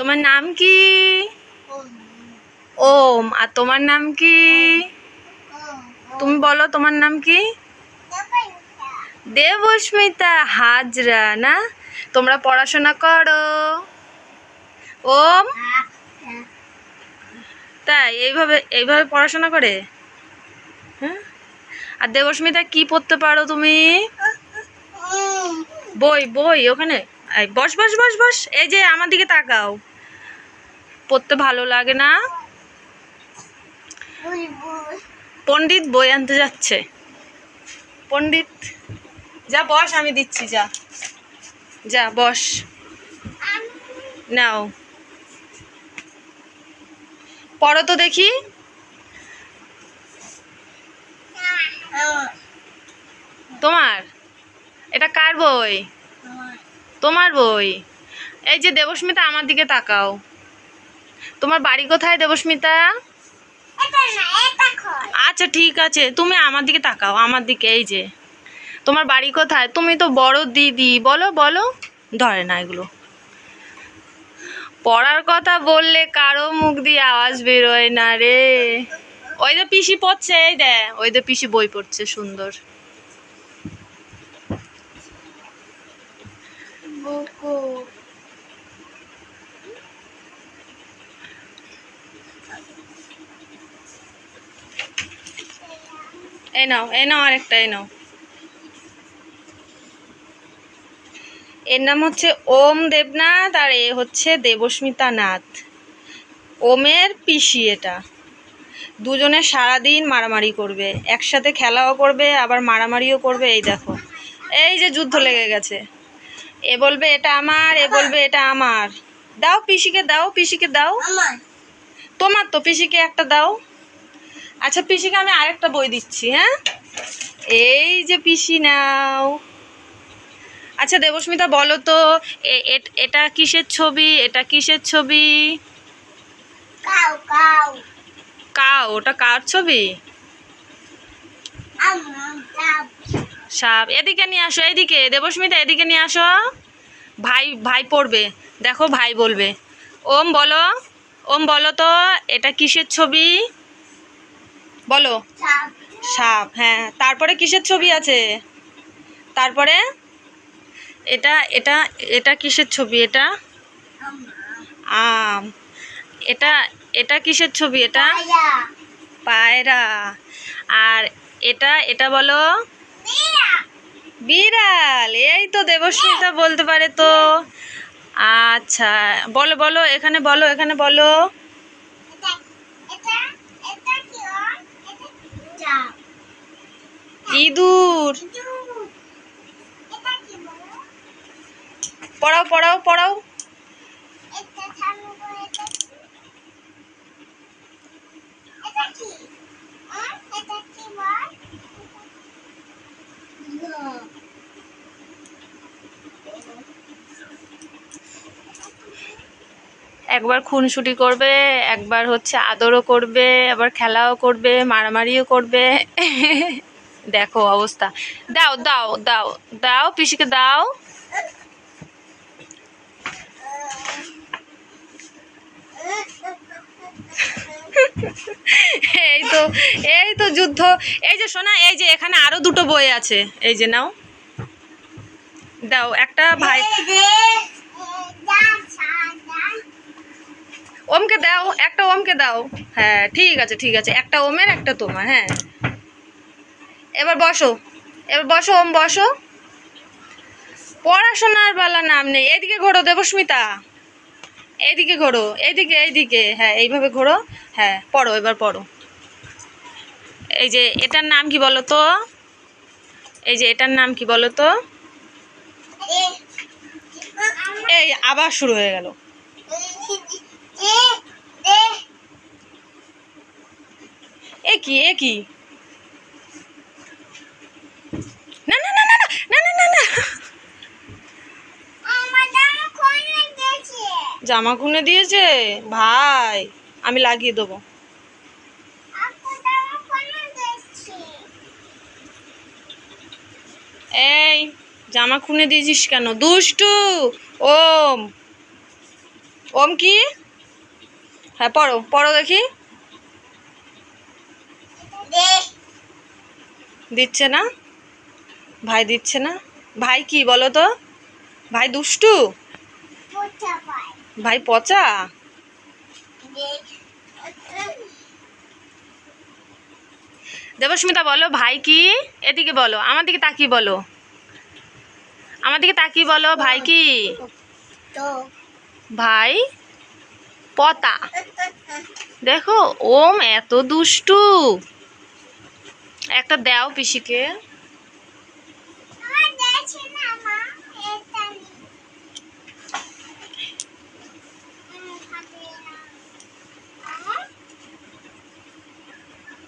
তোমার নাম কি? ওম। আর তোমার নাম কি? তুমি বলো, তোমার নাম কি? দেবস্মিতা। হাজরা, না? তোমরা পড়াশোনা করো। ওম। তাই, এইভাবে এইভাবে পড়াশোনা করে? হ্যাঁ? আর দেবস্মিতা, কি পড়তে পারো তুমি? বই বই, ওখানে। বস বস বস বস। এই যে, আমার দিকে তাকাও। ভালো লাগে না। পণ্ডিত বই আনতে যাচ্ছে। পণ্ডিত, যা বস, আমি দিচ্ছি, যা। যা, বস। নাও। পড়ো তো দেখি। তোমার? এটা কার বই? তোমার বই। এই যে দেবস্মিতা, আমার দিকে তাকাও। তোমার বাড়ি কোথায় দেবস্মিতা? আচ্ছা ঠিক আছে। তুমি আমার দিকে তাকাও আমার দিকে এই যে। তোমার বাড়ি কোথায়? তুমি তো বড় দিদি বলো বলো। ধরে না এগুলো। পড়ার কথা বললে কারও মুখ দিয়ে আওয়াজ বেরোয় না রে। ওই যে পিসি পড়ছে এই দে। ওই যে পিসি বই পড়ছে সুন্দর। এই নাও এই নাও আরেকটা এই নাও। এর নাম হচ্ছে ওম দেবনাথ আর এ হচ্ছে দেবস্মিতা নাথ। ওমের পিসি এটা। দুজনে সারাদিন মারামারি করবে একসাথে খেলাও করবে আবার মারামারিও করবে এই দেখো। এই যে যুদ্ধ লেগে গেছে। এ বলবে এটা আমার এ বলবে এটা আমার। দাও পিসিকে দাও পিসিকে দাও। তোমার তো পিসিকে একটা দাও। আচ্ছা পিসিকে আমি আরেকটা বই দিচ্ছি হ্যাঁ? এই যে পিসি নাও। আচ্ছা দেবস্মিতা বলো তো এটা কিসের ছবি? এটা কিসের ছবি? Cow cow. কাও ওটা কার ছবি? সাপ। এদিকে নিয়ে আসো এদিকে। দেবস্মিতা এদিকে নিয়ে আসো। ভাই ভাই পড়বে। দেখো ভাই বলবে। ওম বলো। ওম বলো তো এটা কিসের ছবি? বলো। সাপ হ্যাঁ। তারপরে কিসের ছবি আছে? তারপরে? এটা এটা এটা কিসের ছবি? এটা? আম। এটা এটা কিসের ছবি এটা? পায়রা। আর এটা এটা বলো? বিড়াল। এই তো দেবস্মিতা বলতে পারে তো। আচ্ছা বলো বলো, এখানে বলো এখানে বলো। ইঁদুর। পড়াও পড়াও পড়াও। একবার খুনসুটি করবে, একবার হচ্ছে আদরও করবে, আবার খেলাও করবে, মারামারিও করবে। দেখো অবস্থা। দাও দাও দাও দাও, পিসিকে দাও। এই তো এই তো যুদ্ধ। এই যে শোনা এই যে এখানে আরও দুটো বই আছে। এই যে নাও। দাও, একটা ভাই। ওমকে দাও, একটা ওমকে দাও। হ্যাঁ ঠিক আছে ঠিক আছে। একটা ওমের, একটা তোমার হ্যাঁ। এবার বসো। এবার বসো, ওম বসো। পড়াশোনার বেলা নাম নেই। এদিকে ঘোরো দেবস্মিতা। এইদিকে ঘোরো এইদিকে এইদিকে। হ্যাঁ এইভাবে ঘোরো। হ্যাঁ পড়ো, এবার পড়ো। এই যে, এটার নাম কি বলো তো? এই যে, এটার নাম কি বলো তো? এই, আবার শুরু হয়ে গেল। এ কি এ কি? জামা খুনে দিয়েছে? ভাই, আমি লাগিয়ে দেবো। এই, জামা খুনে দিয়েছিস কেন? দুষ্টু, ওম। ওম কি? হ্যাঁ পড়ো পড়ো দেখি। দিচ্ছে না? ভাই দিচ্ছে না? ভাই কি বলো তো? ভাই দুষ্টু? ভাই, পচা? দেবস্মিতা, বলো, ভাই কি? এদিকে বলো, আমার দিকে তাকিয়ে বলো। আমার দিকে তাকিয়ে বলো, ভাই কি? ভাই, পতা। দেখো, ওম, এত দুষ্টু। একটা দাও পিসিকে।